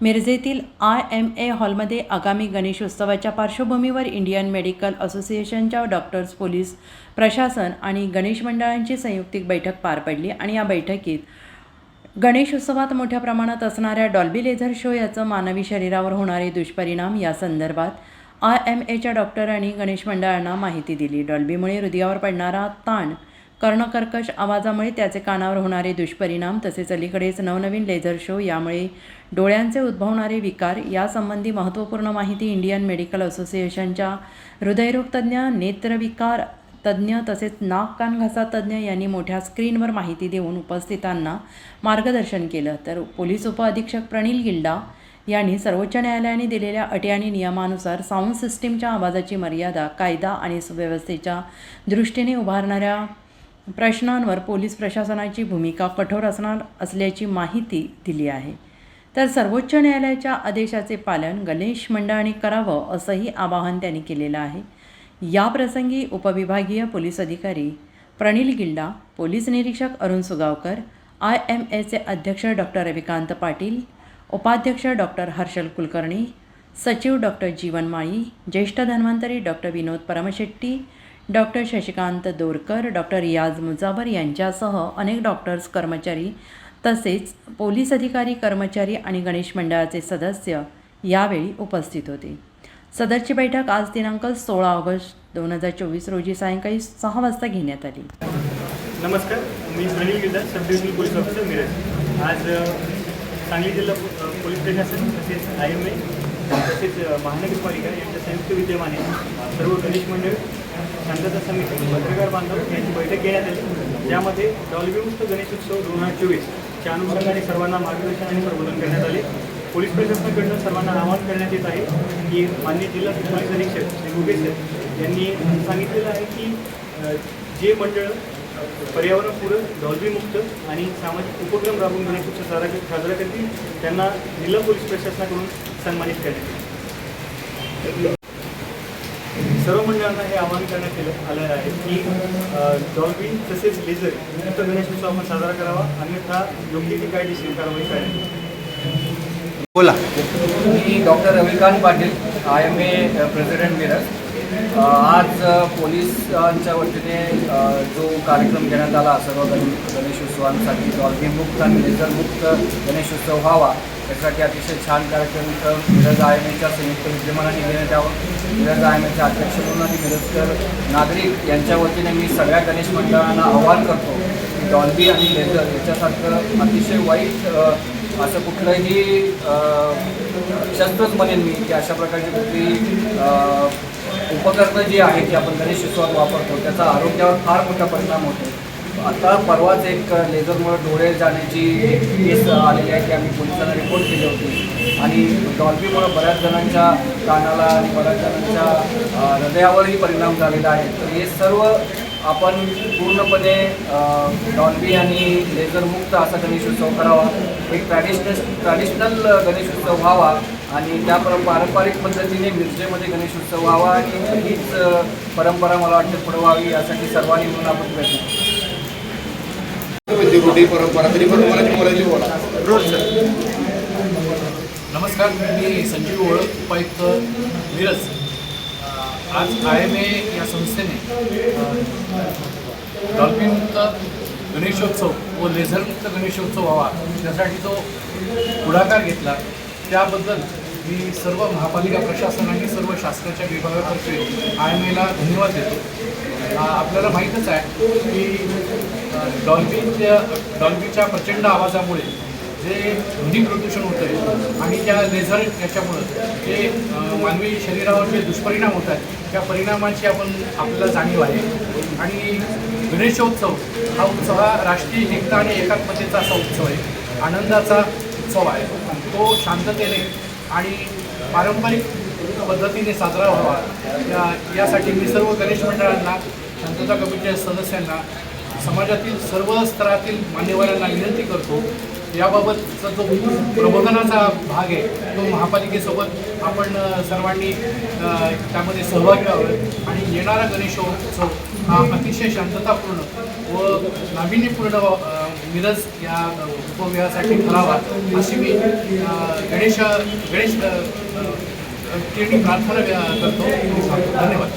मिरजेतील I M ए हॉलमध्ये आगामी गणेशोत्सवाच्या पार्श्वभूमीवर इंडियन मेडिकल असोसिएशनच्या डॉक्टर्स पोलीस प्रशासन आणि गणेश मंडळांची संयुक्तिक बैठक पार पडली आणि या बैठकीत गणेशोत्सवात मोठ्या प्रमाणात असणाऱ्या डॉल्बी लेझर शो याचं मानवी शरीरावर होणारे दुष्परिणाम या संदर्भात आय एम एच्या डॉक्टरांनी गणेश मंडळांना माहिती दिली. डॉल्बीमुळे हृदयावर पडणारा ताण कर्णकर्कश आवाजामुळे त्याचे कानावर होणारे दुष्परिणाम तसेच अलीकडेच नवनवीन लेझर शो यामुळे डोळ्यांचे उद्भवणारे विकार यासंबंधी महत्त्वपूर्ण माहिती इंडियन मेडिकल असोसिएशनच्या हृदयरोगतज्ञ नेत्रविकार तज्ज्ञ तसेच नाक कान घसा तज्ज्ञ यांनी मोठ्या स्क्रीनवर माहिती देऊन उपस्थितांना मार्गदर्शन केलं. तर पोलीस उपअधीक्षक प्रणील गिल्डा यांनी सर्वोच्च न्यायालयाने दिलेल्या अटी आणि नियमानुसार साऊंड सिस्टीमच्या आवाजाची मर्यादा कायदा आणि सुव्यवस्थेच्या दृष्टीने उभारणाऱ्या प्रश्नांवर पोलीस प्रशासनाची भूमिका कठोर असणार असल्याची माहिती दिली आहे. तर सर्वोच्च न्यायालयाच्या आदेशाचे पालन गणेश मंडळाने करावं असंही आवाहन त्यांनी केलेलं आहे. या प्रसंगी उपविभागीय पोलीस अधिकारी प्रणील गिल्डा पोलीस निरीक्षक अरुण सुगावकर आय एम एचे अध्यक्ष डॉक्टर रविकांत पाटील उपाध्यक्ष डॉक्टर हर्षल कुलकर्णी सचिव डॉक्टर जीवन माळी ज्येष्ठ Dhanvantari doctor Vinod Paramshetti doctor Shashikant Dorkar doctor Riyaz Mujawar यांच्यासह अनेक डॉक्टर्स कर्मचारी तसेच पोलीस अधिकारी कर्मचारी आणि गणेश मंडळाचे सदस्य यावेळी उपस्थित होते. सदरची बैठक आज दिनांक सोळा ऑगस्ट दोन हजार चोवीस रोजी सायंकाळी सहा वाजता घेण्यात आली. नमस्कार मी Pranil Girdar sub divisional police officer Miraj. आज सांगली जिल्हा पोलीस प्रशासन तसेच आय एम ए तसेच महानगरपालिका यांच्या संयुक्त विद्यमाने सर्व गणेश मंडळ शांतता समिती पत्रकार बांधव यांची बैठक घेण्यात आली. ज्यामध्ये डॉल्बीमुक्त गणेशोत्सव दोन हजार चोवीसच्या अनुषंगाने सर्वांना मार्गदर्शन आणि प्रबोधन करण्यात आले. पोलीस प्रशासनाकडनं सर्वांना आवाहन करण्यात येत आहे की मान्य जिल्हा पोलीस अधीक्षक श्री मुकेश सर यांनी सांगितलेलं आहे की जे मंडळ पर्यावरणपूरक डॉल्बीमुक्त आणि सामाजिक उपक्रम राबवून गणेशोत्सव साजरा साजरा करतील त्यांना जिल्हा पोलीस प्रशासनाकडून सन्मानित करण्यात येईल. सर्व मंडळांना हे आवाहन करण्यात आलं आलं आहे की अ, डॉल्बी तसेच लेझर मुक्त गणेशोत्सव आपण साजरा करावा. अन्यथा योग्य ती कायदेशीर कारवाई येईल. बोला. मी doctor Ravikant Patil. I M A president Miraj आज पोलिसांच्या वतीने जो कार्यक्रम घेण्यात आला सर्व गण गणेशोत्सवांसाठी डॉल्बीमुक्त आणि लेझरमुक्त गणेशोत्सव व्हावा यासाठी अतिशय छान कार्यक्रम इथं मिरज आय एम एच्या संयुक्त विद्यमानाने घेण्यात यावं. मिरज आय अध्यक्ष म्हणून आणि मिरजकर नागरिक यांच्या वतीने मी सगळ्या गणेश मंडळांना आवाहन करतो की डॉल्बी आणि लेझर याच्यासारखं अतिशय वाईट असं कुठलंही शस्त्रच म्हणेन मी की अशा प्रकारची कुठली उपकरणं जी आहेत जी आपण गणेश उत्सवात वापरतो त्याचा आरोग्यावर फार मोठा परिणाम होतो. आता परवाच एक लेझरमुळे डोळे जाण्याची एक केस आलेली आहे की आम्ही पोलिसांना रिपोर्ट केली होती. आणि डॉल्बीमुळे बऱ्याच जणांच्या कानाला आणि बऱ्याच जणांच्या हृदयावरही परिणाम झालेला आहे. तर हे सर्व आपण पूर्णपणे डॉल्बी आणि लेझरमुक्त असा गणेशोत्सव करावा. एक ट्रॅडिशनल ट्रॅडिशनल गणेशोत्सव व्हावा आणि त्या पर पारंपरिक पद्धतीने मिरजेमध्ये गणेशोत्सव व्हावा. आणि हीच परंपरा मला वाटते पुढे व्हावी यासाठी सर्वांनी मिळून आपण प्रयत्न करू. म्हणजे परंपरा तरी पण मला बोलायची बोला. Road sir. नमस्कार मी संजीव ओळख उपायुक्त मिरज. आज आय एम ए या संस्थेने डॉल्फिनमुक्त गणेशोत्सव व लेझरमुक्त गणेशोत्सव व्हावा त्यासाठी तो पुढाकार घेतला. त्याबद्दल मी सर्व महापालिका प्रशासन आणि सर्व शासनाच्या विभागातर्फे आय एम एला धन्यवाद देतो. आपल्याला माहीतच आहे की अ, डॉल्फिनच्या प्रचंड आवाजामुळे जे ध्वनी प्रदूषण होतं आहे आणि त्या लेझर याच्यामुळं जे मानवी शरीरावर जे दुष्परिणाम होत आहेत त्या परिणामांची आपण आपल्याला जाणीव आहे. आणि गणेशोत्सव हा उत्सव हा राष्ट्रीय एकता आणि एकात्मतेचा असा उत्सव आहे. आनंदाचा उत्सव आहे. तो शांततेने आणि पारंपरिक पद्धतीने साजरा व्हावा. या यासाठी मी सर्व गणेश मंडळांना शांतता कमिटीच्या सदस्यांना समाजातील सर्व स्तरातील मान्यवरांना विनंती करतो याबाबतचा जो प्रबोधनाचा भाग आहे तो महापालिकेसोबत आपण सर्वांनी त्यामध्ये सहभागी व्हावं आणि येणारा गणेशोत्सव हा अतिशय शांततापूर्ण व नाविन्यपूर्ण मिरज या अ, करावा अशी मी गणेश गणेश अ, प्रार्थना करतो. धन्यवाद.